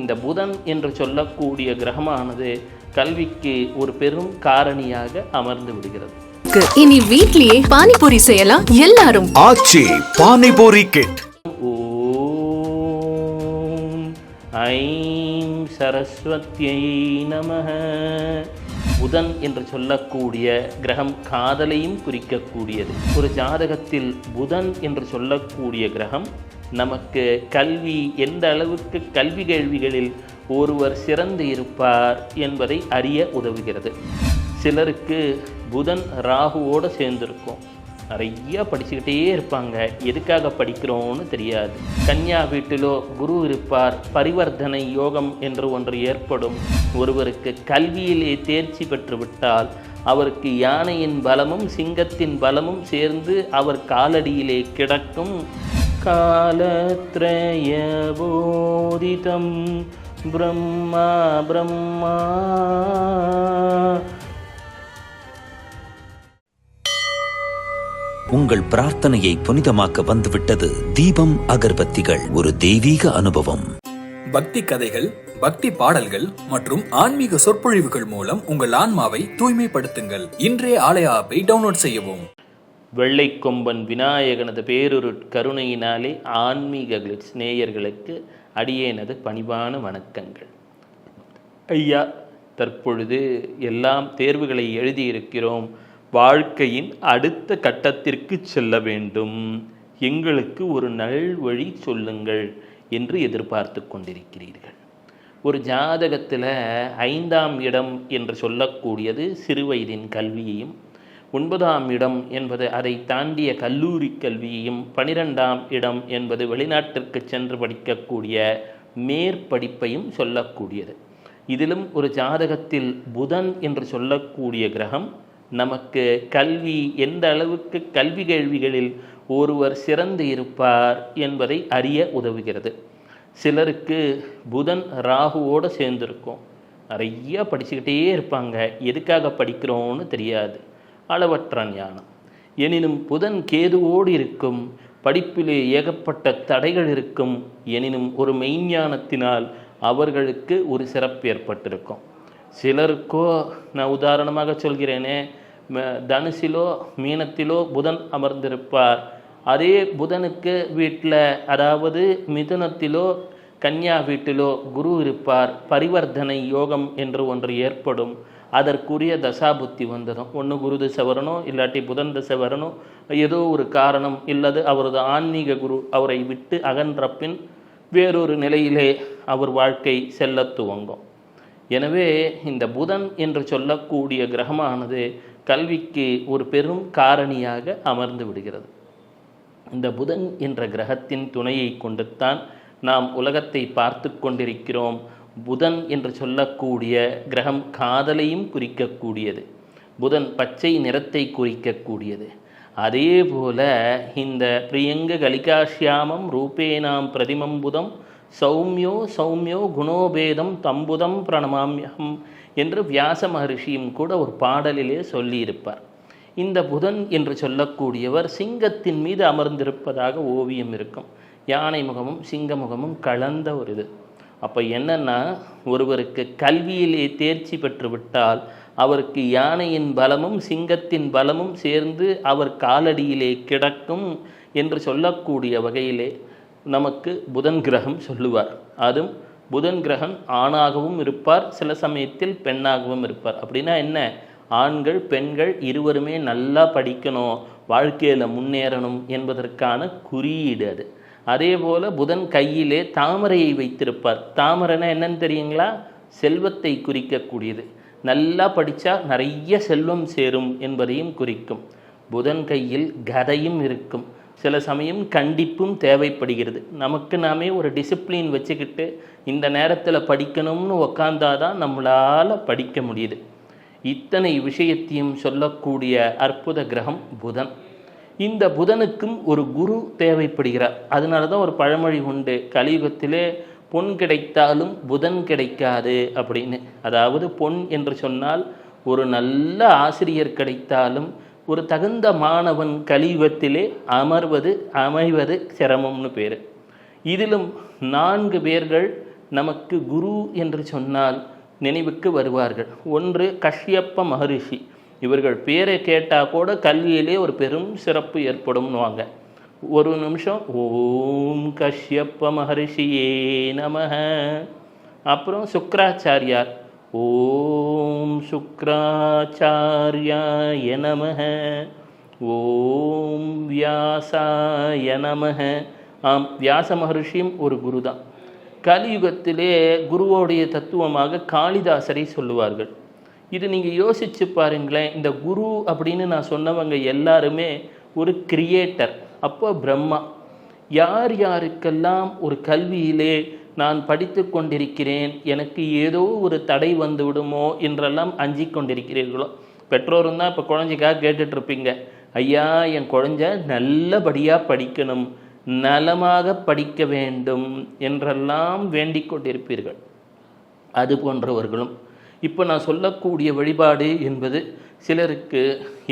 இந்த புதன் என்று சொல்லக்கூடிய கிரகமானது கல்விக்கு ஒரு பெரும் காரணியாக அமர்ந்து விடுகிறது. இனி வீட்லயே பானிபூரி செய்யலாம் எல்லாரும். ஆச்சி பானிபூரி கிட் ஓம் ஐம் சரஸ்வத்யை நமः புதன் என்று சொல்லக்கூடிய கிரகம் காதலையும் குறிக்கக்கூடியது. ஒரு ஜாதகத்தில் புதன் என்று சொல்லக்கூடிய கிரகம் நமக்கு கல்வி எந்த அளவுக்கு கல்வி கேள்விகளில் ஒருவர் சிறந்து இருப்பார் என்பதை அறிய உதவுகிறது. சிலருக்கு புதன் ராகுவோடு சேர்ந்திருக்கும். நிறையா படிச்சுக்கிட்டே இருப்பாங்க. எதுக்காக படிக்கிறோம்னு தெரியாது. கன்யா வீட்டிலோ குரு இருப்பார். பரிவர்த்தனை யோகம் என்று ஒன்று ஏற்படும். ஒருவருக்கு கல்வியிலே தேர்ச்சி பெற்றுவிட்டால் அவருக்கு யானையின் பலமும் சிங்கத்தின் பலமும் சேர்ந்து அவர் காலடியிலே கிடக்கும். காலத்ரய போதிதம் பிரம்மா பிரம்மா உங்கள் பிரார்த்தனையை புனிதமாக்க வந்துவிட்டது தீபம் அகர்பத்திகள் ஒரு தெய்வீக அனுபவம். பக்தி கதைகள் பக்தி பாடல்கள் மற்றும் ஆன்மீக சொற்பொழிவுகள் மூலம் உங்கள் ஆன்மாவை தூய்மைப்படுத்துங்கள். இன்றைய ஆலய ஆப்பை டவுன்லோட் செய்யவும். வெள்ளைக்கொம்பன் விநாயகனது பேரொரு கருணையினாலே ஆன்மீக கிளிட்ஸ் நேயர்களுக்கு அடியேனது பணிவான வணக்கங்கள். ஐயா தற்பொழுது எல்லாம் தேர்வுகளை எழுதியிருக்கிறோம். வாழ்க்கையின் அடுத்த கட்டத்திற்கு செல்ல வேண்டும். எங்களுக்கு ஒரு நல்வழி சொல்லுங்கள் என்று எதிர்பார்த்து கொண்டிருக்கிறீர்கள். ஒரு ஜாதகத்தில் ஐந்தாம் இடம் என்று சொல்லக்கூடியது சிறுவயதின் கல்வியையும் ஒன்பதாம் இடம் என்பது அதை தாண்டிய கல்லூரி கல்வியையும் பனிரெண்டாம் இடம் என்பது வெளிநாட்டிற்கு சென்று படிக்கக்கூடிய மேற்படிப்பையும் சொல்லக்கூடியது. இதிலும் ஒரு ஜாதகத்தில் புதன் என்று சொல்லக்கூடிய கிரகம் நமக்கு கல்வி எந்த அளவுக்கு கல்வி கேள்விகளில் ஒருவர் சிறந்து இருப்பார் என்பதை அறிய உதவுகிறது. சிலருக்கு புதன் ராகுவோடு சேர்ந்திருக்கும். நிறைய படிச்சுக்கிட்டே இருப்பாங்க. எதுக்காக படிக்கிறோன்னு தெரியாது. அளவற்ற ஞானம். எனினும் புதன் கேதுவோடு இருக்கும் படிப்பிலே ஏகப்பட்ட தடைகள் இருக்கும் எனினும் ஒரு மெய்ஞானத்தினால் அவர்களுக்கு ஒரு சிறப்பு ஏற்பட்டிருக்கும். சிலருக்கோ நான் உதாரணமாக சொல்கிறேனே ம- தனுசிலோ மீனத்திலோ புதன் அமர்ந்திருப்பார். அதே புதனுக்கு வீட்டில் அதாவது மிதுனத்திலோ கன்யா வீட்டிலோ குரு இருப்பார். பரிவர்த்தனை யோகம் என்று ஒன்று ஏற்படும். அதற்குரிய தசாபுத்தி வந்ததும் ஒன்று குரு திசை வரணும் இல்லாட்டி புதன் திசை வரணும். ஏதோ ஒரு காரணம் இல்லது அவரது ஆன்மீக குரு அவரை விட்டு அகன்ற பின் வேறொரு நிலையிலே அவர் வாழ்க்கை செல்லத் துவங்கும். எனவே இந்த புதன் என்று சொல்லக்கூடிய கிரகமானது கல்விக்கு ஒரு பெரும் காரணியாக அமர்ந்து விடுகிறது. இந்த புதன் என்ற கிரகத்தின் துணையை கொண்டுத்தான் நாம் உலகத்தை பார்த்து கொண்டிருக்கிறோம். புதன் என்று சொல்லக்கூடிய கிரகம் காதலையும் குறிக்கக்கூடியது. புதன் பச்சை நிறத்தை குறிக்கக்கூடியது. அதே போல இந்த பிரியங்க கலிகாஷ்யாமம் ரூபேனாம் பிரதிமம் புதம் சௌமியோ சௌமியோ குணோபேதம் தம்புதம் பிரணமாமியம் என்று வியாச மகரிஷியும் கூட ஒரு பாடலிலே சொல்லியிருப்பார். இந்த புதன் என்று சொல்லக்கூடியவர் சிங்கத்தின் மீது அமர்ந்திருப்பதாக ஓவியம் இருக்கும். யானை முகமும் சிங்க முகமும் கலந்த ஒரு இது. அப்போ என்னன்னா ஒருவருக்கு கல்வியிலே தேர்ச்சி பெற்றுவிட்டால் அவருக்கு யானையின் பலமும் சிங்கத்தின் பலமும் சேர்ந்து அவர் காலடியிலே கிடக்கும் என்று சொல்லக்கூடிய வகையிலே நமக்கு புதன் கிரகம் சொல்லுவார். அதுவும் புதன் கிரகம் ஆணாகவும் இருப்பார் சில சமயத்தில் பெண்ணாகவும் இருப்பார். அப்படின்னா என்ன? ஆண்கள் பெண்கள் இருவருமே நல்லா படிக்கணும் வாழ்க்கையில் முன்னேறணும் என்பதற்கான குறியீடு அது. அதே போல புதன் கையிலே தாமரையை வைத்திருப்பார். தாமரைனா என்னன்னு தெரியுங்களா? செல்வத்தை குறிக்கக்கூடியது. நல்லா படித்தா நிறைய செல்வம் சேரும் என்பதையும் குறிக்கும். புதன் கையில் கதையும் இருக்கும். சில சமயம் கண்டிப்பும் தேவைப்படுகிறது. நமக்கு நாமே ஒரு டிசிப்ளின் வச்சுக்கிட்டு இந்த நேரத்தில் படிக்கணும்னு உக்காந்தாதான் நம்மளால் படிக்க முடியுது. இத்தனை விஷயத்தையும் சொல்லக்கூடிய அற்புத கிரகம் புதன். இந்த புதனுக்கும் ஒரு குரு தேவைப்படுகிறார். அதனால தான் ஒரு பழமொழி உண்டு. கலியுகத்திலே பொன் கிடைத்தாலும் புதன் கிடைக்காது அப்படின்னு. அதாவது பொன் என்று சொன்னால் ஒரு நல்ல ஆசிரியர் கிடைத்தாலும் ஒரு தகுந்த மாணவன் கலியுகத்திலே அமர்வது அமைவது சிரமம்னு பேர். இதிலும் நான்கு பேர்கள் நமக்கு குரு என்று சொன்னால் நினைவுக்கு வருவார்கள். ஒன்று கஷ்யப்ப மகரிஷி. இவர்கள் பேரை கேட்டால் கூட கல்வியிலே ஒரு பெரும் சிறப்பு ஏற்படும்னுவாங்க. ஒரு நிமிஷம் ஓம் கஷ்யப்ப மகரிஷியே நமக. அப்புறம் சுக்ராச்சாரியார் ஓம் சுக்ராச்சாரியாய நமஹ ஓம் வியாசாய நமஹ ஆம் வியாச மகர்ஷியும் ஒரு குரு தான் கலியுகத்திலே குருவோடைய தத்துவமாக காளிதாசரை சொல்லுவார்கள். இது நீங்கள் யோசிச்சு பாருங்களேன் இந்த குரு அப்படின்னு நான் சொன்னவங்க எல்லாருமே ஒரு கிரியேட்டர் அப்போ பிரம்மா. யார் யாருக்கெல்லாம் ஒரு கல்வியிலே நான் படித்து கொண்டிருக்கிறேன் எனக்கு ஏதோ ஒரு தடை வந்து விடுமோ என்றெல்லாம் அஞ்சிக் கொண்டிருக்கிறீர்களோ? பெற்றோரும் தான் இப்போ குழந்தைக்காக கேட்டுட்ருப்பீங்க ஐயா என் குழந்த நல்லபடியாக படிக்கணும் நலமாக படிக்க வேண்டும் என்றெல்லாம் வேண்டிக் கொண்டிருப்பீர்கள். அது போன்றவர்களும் இப்போ நான் சொல்லக்கூடிய வழிபாடு என்பது சிலருக்கு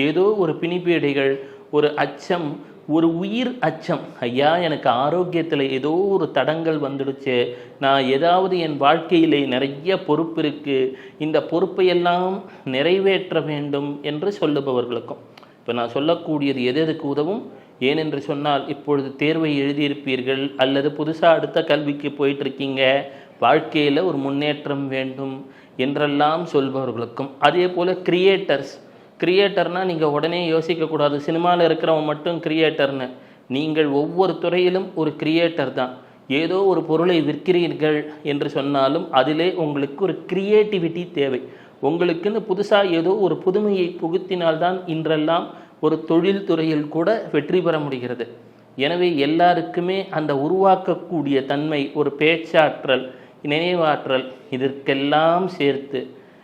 ஏதோ ஒரு பிணிப்பேடைகள் ஒரு அச்சம் ஒரு உயிர் அச்சம். ஐயா எனக்கு ஆரோக்கியத்தில் ஏதோ ஒரு தடங்கள் வந்துடுச்சு. நான் ஏதாவது என் வாழ்க்கையிலே நிறைய பொறுப்பு இருக்குது இந்த பொறுப்பையெல்லாம் நிறைவேற்ற வேண்டும் என்று சொல்லுபவர்களுக்கும். இப்போ நான் சொல்லக்கூடியது எது எதுக்கு உதவும்? ஏனென்று சொன்னால் இப்பொழுது தேர்வை எழுதியிருப்பீர்கள் அல்லது புதுசாக அடுத்த கல்விக்கு போயிட்டுருக்கீங்க. வாழ்க்கையில் ஒரு முன்னேற்றம் வேண்டும். என்றெல்லாம் சொல்பவர்களுக்கும். அதே போல் கிரியேட்டர்ஸ் கிரியேட்டர்னால் நீங்கள் உடனே யோசிக்கக்கூடாது சினிமாவில் இருக்கிறவன் மட்டும் கிரியேட்டர்னு நீங்கள் ஒவ்வொரு துறையிலும் ஒரு கிரியேட்டர் தான். ஏதோ ஒரு பொருளை விற்கிறீர்கள் என்று சொன்னாலும் அதிலே உங்களுக்கு ஒரு கிரியேட்டிவிட்டி தேவை. உங்களுக்குன்னு புதுசாக ஏதோ ஒரு புதுமையை புகுத்தினால்தான் இன்றெல்லாம் ஒரு தொழில் துறையில் கூட வெற்றி பெற முடிகிறது. எனவே எல்லாருக்குமே அந்த உருவாக்கக்கூடிய தன்மை ஒரு பேச்சாற்றல் நினைவாற்றல் இதற்கெல்லாம் சேர்த்து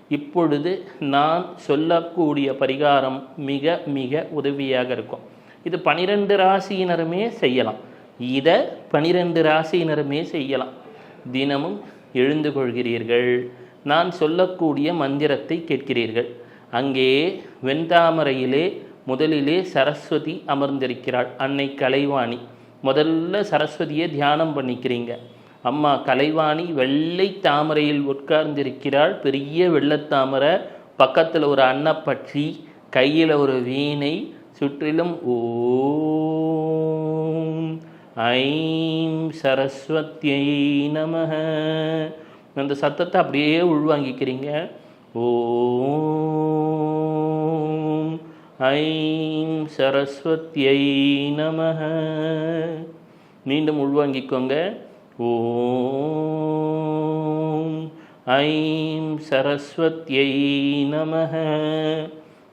இப்பொழுது நான் சொல்லக்கூடிய பரிகாரம் மிக மிக உதவியாக இருக்கும். இது பனிரெண்டு ராசியினருமே செய்யலாம். இதை பனிரெண்டு ராசியினருமே செய்யலாம். தினமும் எழுந்து கொள்கிறீர்கள். நான் சொல்லக்கூடிய மந்திரத்தை கேட்கிறீர்கள். அங்கே வெண்தாமரையிலே முதலிலே சரஸ்வதி அமர்ந்திருக்கிறாள். அன்னை கலைவாணி. முதல்ல சரஸ்வதியை தியானம் பண்ணிக்கிறீங்க. அம்மா கலைவாணி வெள்ளை தாமரையில் உட்கார்ந்திருக்கிறாள். பெரிய வெள்ளத்தாமரை பக்கத்தில் ஒரு அன்னப்பட்சி கையில் ஒரு வீணை சுற்றிலும் ஓம் ஐம் சரஸ்வத்தியை நமக. அந்த சத்தத்தை அப்படியே உள்வாங்கிக்கிறீங்க. ஓம் ஐம் சரஸ்வத்தியை நமக. மீண்டும் உள்வாங்கிக்கோங்க. ஓம் ஐம் சரஸ்வத்தியை நமக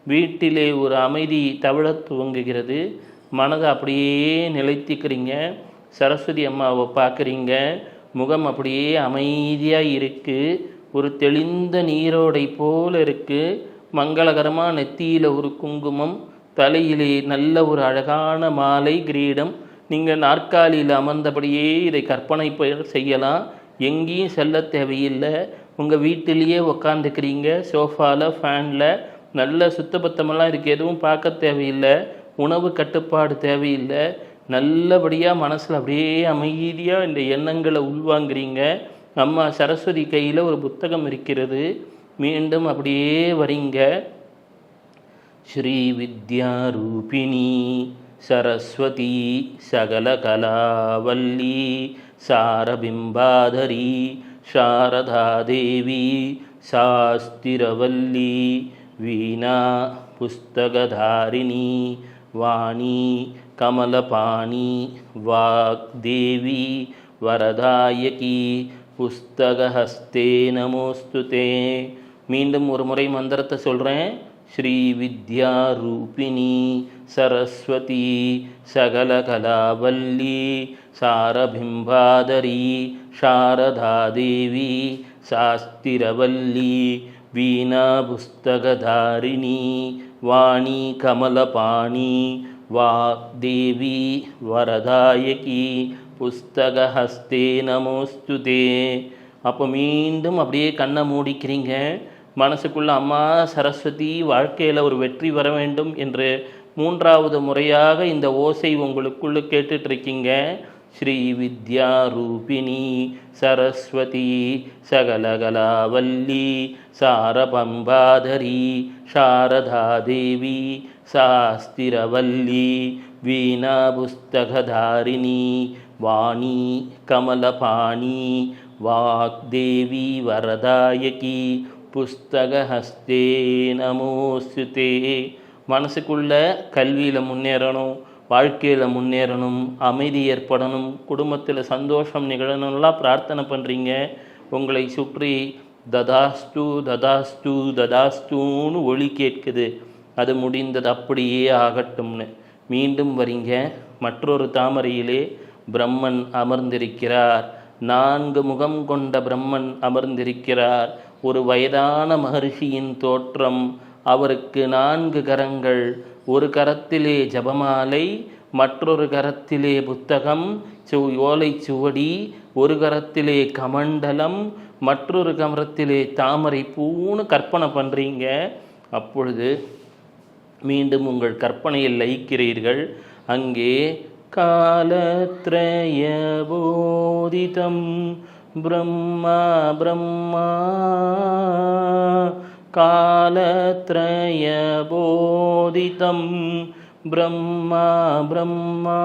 வீட்டிலே ஒரு அமைதி தவிழத் துவங்குகிறது. மனதை அப்படியே நிலைத்திக்கிறீங்க. சரஸ்வதி அம்மாவை பார்க்குறீங்க. முகம் அப்படியே அமைதியாக இருக்குது ஒரு தெளிந்த நீரோடை போல இருக்குது மங்களகரமாக நெத்தியில் ஒரு குங்குமம். தலையிலே நல்ல ஒரு அழகான மாலை கிரீடம். நீங்கள் நாற்காலியில் அமர்ந்தபடியே இதை கற்பனை செய்யலாம். எங்கேயும் செல்ல தேவையில்லை. உங்கள் வீட்டிலேயே உக்காந்துக்கிறீங்க. சோஃபாவில் ஃபேனில் நல்ல சுத்தபத்தமெல்லாம் இருக்குது எதுவும் பார்க்க தேவையில்லை. உணவு கட்டுப்பாடு தேவையில்லை. நல்லபடியாக மனசில் அப்படியே அமைதியாக இந்த எண்ணங்களை உள்வாங்குறீங்க. நம்ம சரஸ்வதி கையில் ஒரு புத்தகம் இருக்கிறது. மீண்டும் அப்படியே வரீங்க ஸ்ரீ வித்யா ரூபிணி सरस्वती सकलकलावल्ली सारबिम्बाधरी शारदादेवी शास्तिरवल्ली वीणा पुस्तकधारिणी वाणी कमलपाणी वाग्देवी வரதாயகி புஸ்தகஹஸ்தே நமோஸ்துதே மீண்டும் ஒரு முறை மந்திரத்தை சொல்கிறேன் ஸ்ரீ வித்யா ரூபிணி சரஸ்வதி சகலகலாவல்லி சாரபிம்பாதரி சாரதாதேவி சாஸ்திரவல்லி வீணா புஸ்தகதாரிணி வாணி கமலபாணி தேவி வரதாயகி புஸ்தகஹஸ்தே நமோஸ்துதே. அப்போ மீண்டும் அப்படியே கண்ணை மூடிக்கிறீங்க. மனசுக்குள்ள அம்மா சரஸ்வதி வாழ்க்கையில் ஒரு வெற்றி வர வேண்டும் என்று மூன்றாவது முறையாக இந்த ஓசை உங்களுக்குள்ளே கேட்டுட்ருக்கீங்க ஸ்ரீ வித்யா ரூபிணி சரஸ்வதி சகலகலாவல்லி சாரபம்பாதரி சாரதாதேவி சாஸ்திரவல்லி வீணா புஸ்தகதாரிணி வாணி கமலபாணி வாக்தேவி வரதாயகி புஸ்தகஹஸ்தே நமோஸ்துதே. மனசுக்குள்ள கல்வியில் முன்னேறணும் வாழ்க்கையில் முன்னேறணும் அமைதி ஏற்படணும் குடும்பத்தில் சந்தோஷம் நிகழணும்லாம் பிரார்த்தனை பண்ணுறீங்க உங்களை சுற்றி ததாஸ்து ததாஸ்து ததாஸ்துன்னு ஒளி கேட்குது. அது முடிந்தது அப்படியே ஆகட்டும்னு. மீண்டும் வரீங்க. மற்றொரு தாமரையிலே பிரம்மன் அமர்ந்திருக்கிறார். நான்கு முகம் கொண்ட பிரம்மன் அமர்ந்திருக்கிறார். ஒரு வயதான மகர்ஷியின் தோற்றம். அவருக்கு நான்கு கரங்கள். ஒரு கரத்திலே ஜபமாலை மற்றொரு கரத்திலே புத்தகம் சு ஓலை சுவடி ஒரு கரத்திலே கமண்டலம் மற்றொரு கமரத்திலே தாமரை பூன்னு கற்பனை பண்ணுறீங்க அப்பொழுது மீண்டும் உங்கள் கற்பனையில் லயிக்கிறீர்கள். அங்கே காலத்ரய போதிதம் பிரம்மா பிரம்மா காலத்ரய போதிதம் பிரம்மா பிரம்மா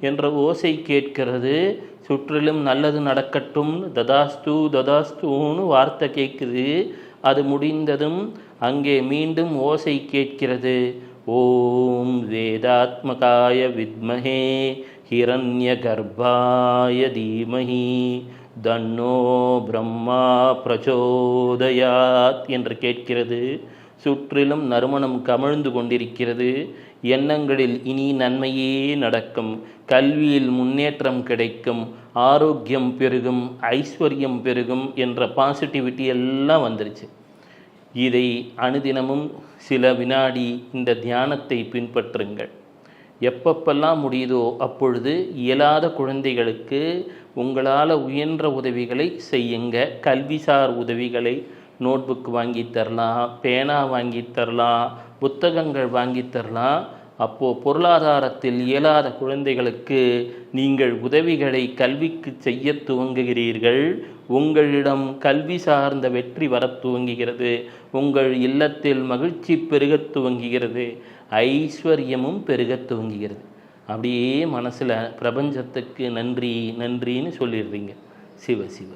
என்ற ஓசை கேட்கிறது. சுற்றிலும் நல்லது நடக்கட்டும். ததாஸ்து ததாஸ்துன்னு வார்த்தை கேட்குது. அது முடிந்ததும் அங்கே மீண்டும் ஓசை கேட்கிறது. ஓம் வேதாத்மகாய வித்மஹே ஹிரண்ய கர்ப்பாய தீமஹி. தன்னோ பிரம்மா பிரச்சோதயாத் என்று கேட்கிறது. சுற்றிலும் நறுமணம் கமிழ்ந்து கொண்டிருக்கிறது. எண்ணங்களில் இனி நன்மையே நடக்கும். கல்வியில் முன்னேற்றம் கிடைக்கும். ஆரோக்கியம் பெருகும். ஐஸ்வர்யம் பெருகும் என்ற பாசிட்டிவிட்டி எல்லாம் வந்துருச்சு. இதை அனுதினமும் சில வினாடி இந்த தியானத்தை பின்பற்றுங்கள். எப்பப்பெல்லாம் முடியுதோ அப்பொழுது இயலாத குழந்தைகளுக்கு உங்களால் உயன்ற உதவிகளை செய்யுங்க. கல்விசார் உதவிகளை நோட்புக் வாங்கி தரலாம் பேனா வாங்கி தரலாம் புத்தகங்கள் வாங்கி தரலாம். அப்போது பொருளாதாரத்தில் இயலாத குழந்தைகளுக்கு நீங்கள் உதவிகளை கல்விக்கு செய்ய துவங்குகிறீர்கள். உங்களிடம் கல்வி சார்ந்த வெற்றி வரத் துவங்குகிறது. உங்கள் இல்லத்தில் மகிழ்ச்சி பெருகத் துவங்குகிறது. ஐஸ்வர்யமும் பெருகத் துவங்குகிறது. அப்படியே மனசில் பிரபஞ்சத்துக்கு நன்றி நன்றின்னு சொல்லிடுறீங்க. சிவ சிவ.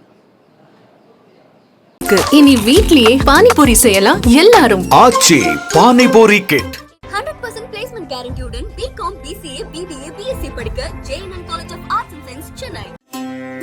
இனி வீட்லயே பானிபூரி செய்யலாம் எல்லாரும். Aachi panipuri kit hundred percent placement கேரண்டியுடன் BCom BCA BBA BSc படிக்க JNN College of Arts and Science Chennai